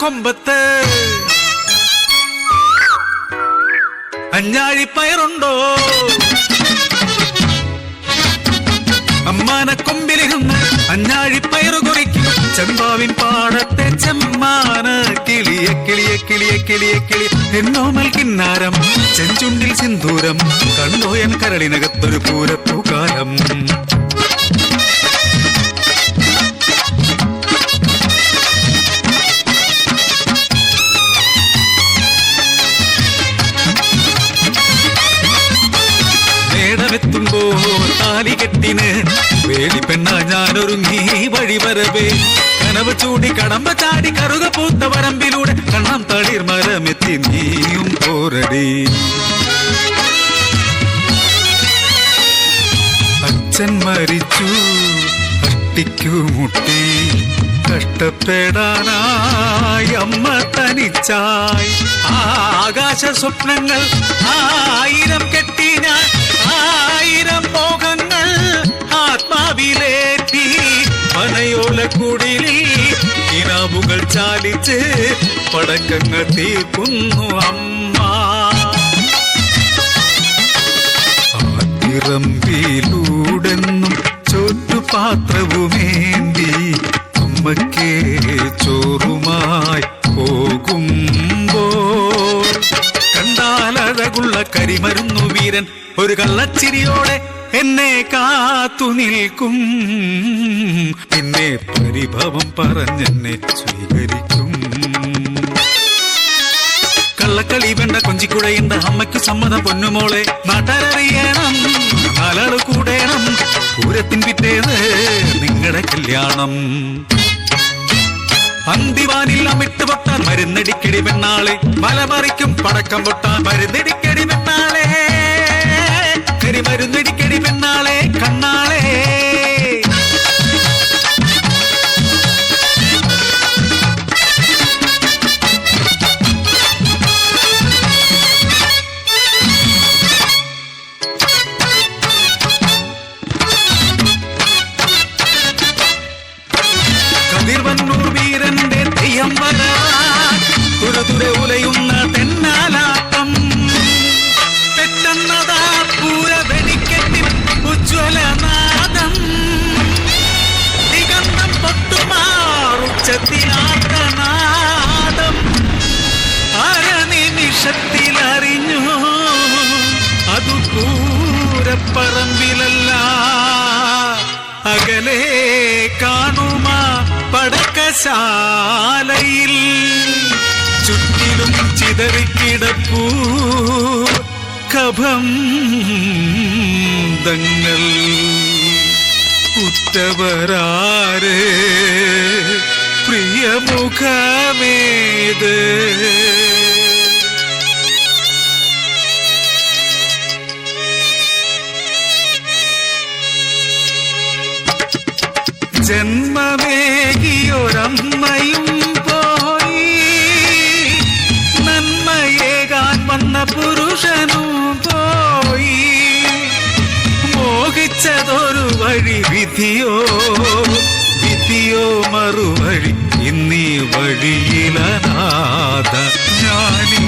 കൊമ്പത്ത്. അഞ്ഞാഴിപ്പയറുണ്ടോ അമ്മാന കൊമ്പിലിരുന്ന് അഞ്ഞാഴിപ്പയറു കുറിക്കും. ചെമ്പാവിൻ പാടത്തെ ചെമ്മാന കിളിയ കിളിയ കിളിയ കിളിയ കിളി എന്നോമൽ കിന്നാരം ചെഞ്ചുണ്ടിൽ സിന്ദൂരം കണ്ടോയൻ കരളിനകത്തൊരു പൂരപ്പൂക്കാലം താലികെട്ടിന് വേലി പെണ്ണ ഞാനൊരുങ്ങി വഴിവരവേ. കനവ് ചൂടി കടമ്പ ചാടി കറുക പൂത്ത വരമ്പിലൂടെ കണ്ണം തളിർ മരമെത്തി നീയും പോരടി. അച്ഛൻ മരിച്ചു അട്ടിക്കു മുട്ടി. കഷ്ടപ്പെടാനായി അമ്മ തനിച്ചായി. ആകാശ സ്വപ്നങ്ങൾ ആയിരം കെട്ടി കിനാവുകൾ ചാലിച്ച് പടക്കങ്ങൾ തീർക്കുന്നു അമ്മ. ആത്തിറമ്പിലൂടെന്നും ചൊട്ടുപാത്രവുമേന്തി അമ്മക്കേ ചോറുമായി പോകുമ്പോൾ കണ്ടാലഴകുള്ള കരിമരുന്നു വീരൻ. ഒരു കള്ളച്ചിരിയോടെ എന്നെ കാത്തു നിൽക്കും. പിന്നെ പരിഭവം പറഞ്ഞെന്നെ സ്വീകരിക്കും. കള്ളക്കളി വേണ്ട കൊഞ്ചിക്കുഴയുണ്ട അമ്മയ്ക്ക് സമ്മതം പൊന്നുമോളെ നാട്ടാരറിയണം കൂടേണം. പൂരത്തിൻ പിറ്റേത് നിങ്ങളുടെ കല്യാണം. അന്തിവാനിൽ അമിട്ട് പൊട്ടാൻ മരുന്നടിക്കടി പെണ്ണാളെ. മലമറിക്കും പടക്കം പൊട്ടാൻ മരുന്നടിക്കടി പെണ്ണാളെ. കരി മരുന്നടിക്കടി പെണ്ണാളെ. പൂരപ്പറമ്പിലല്ല അകലെ കാണുമ പടക്കശാലയിൽ. ചുറ്റിലും ചിതറിക്കിടപ്പൂ കഭം തങ്ങൾ. ഉറ്റവരാരെ പ്രിയമുഖമേത്? ജന്മമേകിയൊരമ്മയും പോയി. നന്മയേകാൻ വന്ന പുരുഷനും പോയി. മോഹിച്ചതൊരു വഴി വിധിയോ? വിധിയോ മറുവഴി? ഇന്നീ വഴിയിലനാഥ ഞാനിൻ